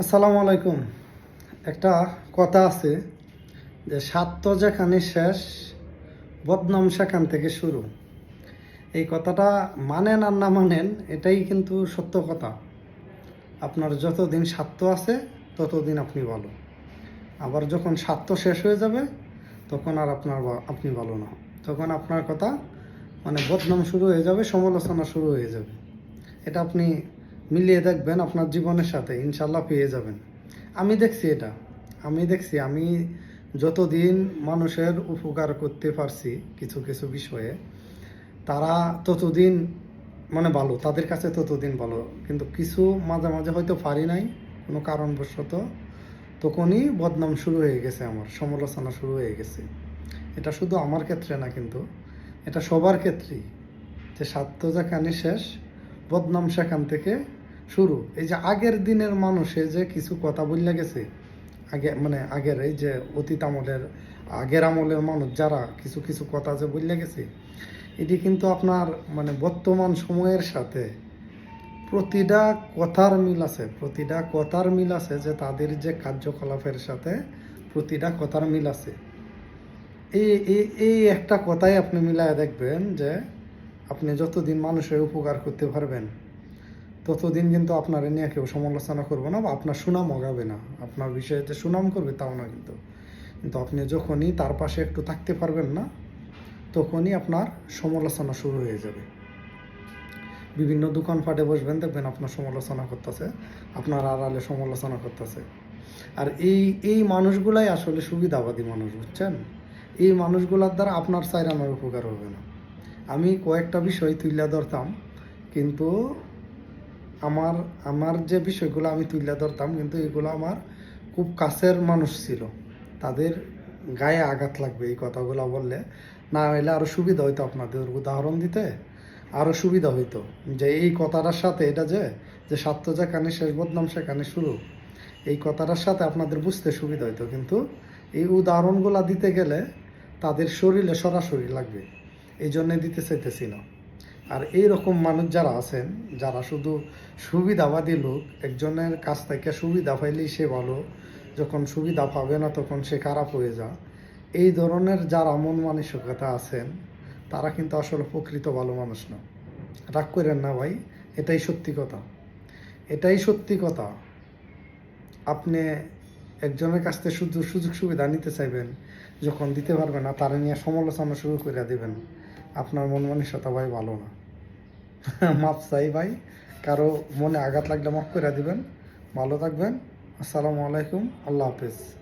আসসালামু আলাইকুম। একটা কথা আছে যে স্বার্থ যেখানে শেষ বদনাম সেখান থেকে শুরু। এই কথাটা মানেন আর না মানেন, এটাই কিন্তু সত্য কথা। আপনার যতদিন স্বার্থ আছে, ততদিন আপনি ভালো। আবার যখন স্বার্থ শেষ হয়ে যাবে, তখন আর আপনার আপনি ভালো না। তখন আপনার কথা মানে বদনাম শুরু হয়ে যাবে, সমালোচনা শুরু হয়ে যাবে। এটা আপনি মিলিয়ে দেখবেন আপনার জীবনের সাথে, ইনশাল্লাহ পেয়ে যাবেন। আমি দেখছি এটা। আমি দেখছি, আমি যতদিন মানুষের উপকার করতে পারছি কিছু কিছু বিষয়ে, তারা ততদিন মানে ভালো, তাদের কাছে ততদিন ভালো। কিন্তু কিছু মাঝে মাঝে হয়তো পারি নাই, কোনো কারণবশত তখনই বদনাম শুরু হয়ে গেছে আমার, সমালোচনা শুরু হয়ে গেছে। এটা শুধু আমার ক্ষেত্রে না কিন্তু, এটা সবার ক্ষেত্রেই। যে স্বার্থ যেখানে শেষ, বদনাম সেখান থেকে শুরু। এই যে আগের দিনের মানুষে যে কিছু কথা বললে গেছে, আগে মানে আগের এই যে অতীত আমলের, আগের আমলের মানুষ যারা কিছু কিছু কথা যে বললে গেছে, এটি কিন্তু আপনার মানে বর্তমান সময়ের সাথে প্রতিটা কথার মিল আছে। প্রতিটা কথার মিল আছে যে তাদের যে কার্যকলাপের সাথে প্রতিটা কথার মিল আছে। এই এই এই একটা কথাই আপনি মিলায় দেখবেন যে আপনি যতদিন মানুষের উপকার করতে পারবেন ততদিন কিন্তু আপনার নিয়ে কেউ সমালোচনা করবে না বা আপনার সুনাম অগাবে না। আপনার বিষয়ে যে সুনাম করবে তাও না কিন্তু। কিন্তু আপনি যখনই তার পাশে একটু থাকতে পারবেন না, তখনই আপনার সমালোচনা শুরু হয়ে যাবে। বিভিন্ন দোকানপাটে বসবেন, দেখবেন আপনার সমালোচনা করতেছে, আপনার আড়ালে সমালোচনা করতেছে। আর এই এই মানুষগুলাই আসলে সুবিধাবাদী মানুষ, বুঝছেন? এই মানুষগুলোর দ্বারা আপনার চাইরানোর উপকার হবে না। আমি কয়েকটা বিষয় তুলে ধরতাম, কিন্তু আমার আমার যে বিষয়গুলো আমি তুলে ধরতাম, কিন্তু এগুলো আমার খুব কাছের মানুষ ছিল। তাদের গায়ে আঘাত লাগবে এই কথাগুলো বললে। না হলে আরও সুবিধা হইতো আপনাদের। উদাহরণ দিতে আরও সুবিধা হইতো। যে এই কথাটার সাথে এটা যে যে স্বার্থ যেখানে শেষ বদনাম সেখানে শুরু। এই কথাটার সাথে আপনাদের বুঝতে সুবিধা হইতো। কিন্তু এই উদাহরণগুলো দিতে গেলে তাদের শরীরে সরাসরি লাগবে। এই জন্যে দিতে চাইতেছি না। আর এই রকম মানুষ যারা আছেন, যারা শুধু সুবিধাবাদী লোক, একজনের কাছ থেকে সুবিধা পাইলেই সে ভালো। যখন সুবিধা পাবে না, তখন সে খারাপ হয়ে যা এই ধরনের যারা মন মানসিকতা আছেন, তারা কিন্তু আসলে প্রকৃত ভালো মানুষ না। রাগ করেন না ভাই, এটাই সত্যি কথা। এটাই সত্যি কথা। আপনি একজনের কাছ থেকে শুধু সুযোগ সুবিধা নিতে চাইবেন, যখন দিতে পারবেন না, তারা নিয়ে সমালোচনা শুরু করে দেবেন। আপনার মন মানসিকতা ভাই ভালো না। মাপ চাই ভাই। কারও মনে আঘাত লাগলে মাফ করে দিবেন। ভালো থাকবেন। আসসালামু আলাইকুম। আল্লাহ হাফেজ।